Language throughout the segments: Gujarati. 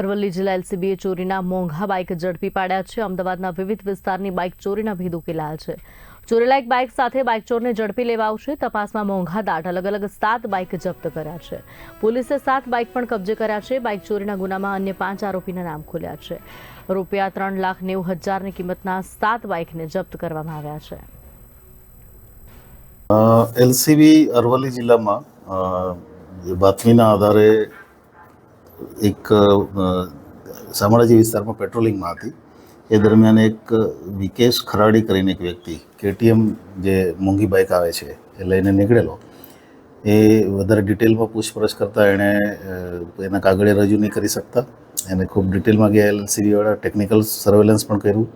અરવલ્લી જિલ્લા એલસીબીએ ચોરીના મોંઘા બાઇક ઝડપી પાડ્યા છે. અમદાવાદના વિવિધ વિસ્તારની બાઇક ચોરીના ભેદ ઉકેલાયા છે. ચોરેલા એક બાઇક સાથે બાઇક ચોરને ઝડપી લેવા આવશે તપાસમાં મોંઘા દાટ અલગ અલગ સાત બાઇક જપ્ત કર્યા છે. પોલીસે સાત બાઇક પણ કબજે કર્યા છે. બાઇક ચોરીના ગુનામાં અન્ય પાંચ આરોપીના નામ ખોલ્યા છે. રૂપિયા ત્રણ લાખ નેવું હજારની કિંમતના સાત બાઇકને જપ્ત કરવામાં આવ્યા છે. એલસીબી અરવલ્લી જિલ્લામાં બાતમીના આધારે એક શામળાજી વિસ્તારમાં પેટ્રોલિંગમાં હતી. એ દરમિયાન એક વિકેશ ખરાડી કરીને એક વ્યક્તિ, કેટીએમ જે મોંઘી બાઇક આવે છે, એ લઈને નીકળેલો. એ વધારે ડિટેલમાં પૂછપરછ કરતાં એણે એના કાગળે રજૂ નહીં કરી શકતા. એને ખૂબ ડિટેલમાં ગયા એલસીબીવાળા ટેકનિકલ સર્વેલન્સ પણ કર્યું.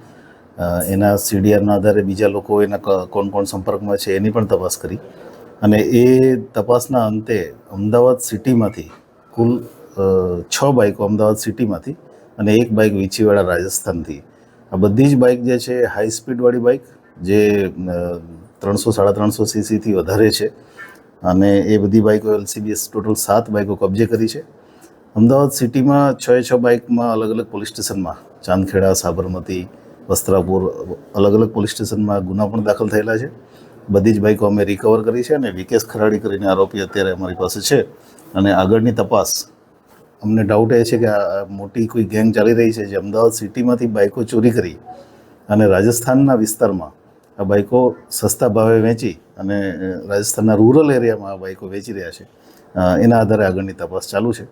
એના સીડીઆરના આધારે બીજા લોકો એના કોણ કોણ સંપર્કમાં છે એની પણ તપાસ કરી. અને એ તપાસના અંતે અમદાવાદ સિટીમાંથી કુલ છ બાઇકો અમદાવાદ સિટીમાંથી અને એક બાઇક વીંછીવાડા રાજસ્થાનથી. આ બધી જ બાઇક જે છે હાઈ સ્પીડવાળી બાઇક જે ત્રણસો, સાડા ત્રણસો સીસીથી વધારે છે. અને એ બધી બાઇકો એલસીબીએસ ટોટલ સાત બાઇકો કબજે કરી છે. અમદાવાદ સિટીમાં છ છ બાઇકમાં અલગ અલગ પોલીસ સ્ટેશનમાં, ચાંદખેડા, સાબરમતી, વસ્ત્રાપુર, અલગ અલગ પોલીસ સ્ટેશનમાં ગુના પણ દાખલ થયેલા છે. બધી જ બાઇકો અમે રિકવર કરી છે અને વિકેશ ખરાડી કરીને આરોપી અત્યારે અમારી પાસે છે. અને આગળની તપાસ અમને ડાઉટ એ છે કે આ મોટી કોઈ ગેંગ ચાલી રહી છે જે અમદાવાદ સિટીમાંથી બાઇકો ચોરી કરી અને રાજસ્થાનના વિસ્તારમાં આ બાઇકો સસ્તા ભાવે વેચી અને રાજસ્થાનના રૂરલ એરિયામાં આ બાઇકો વેચી રહ્યા છે. એના આધારે આગળની તપાસ ચાલુ છે.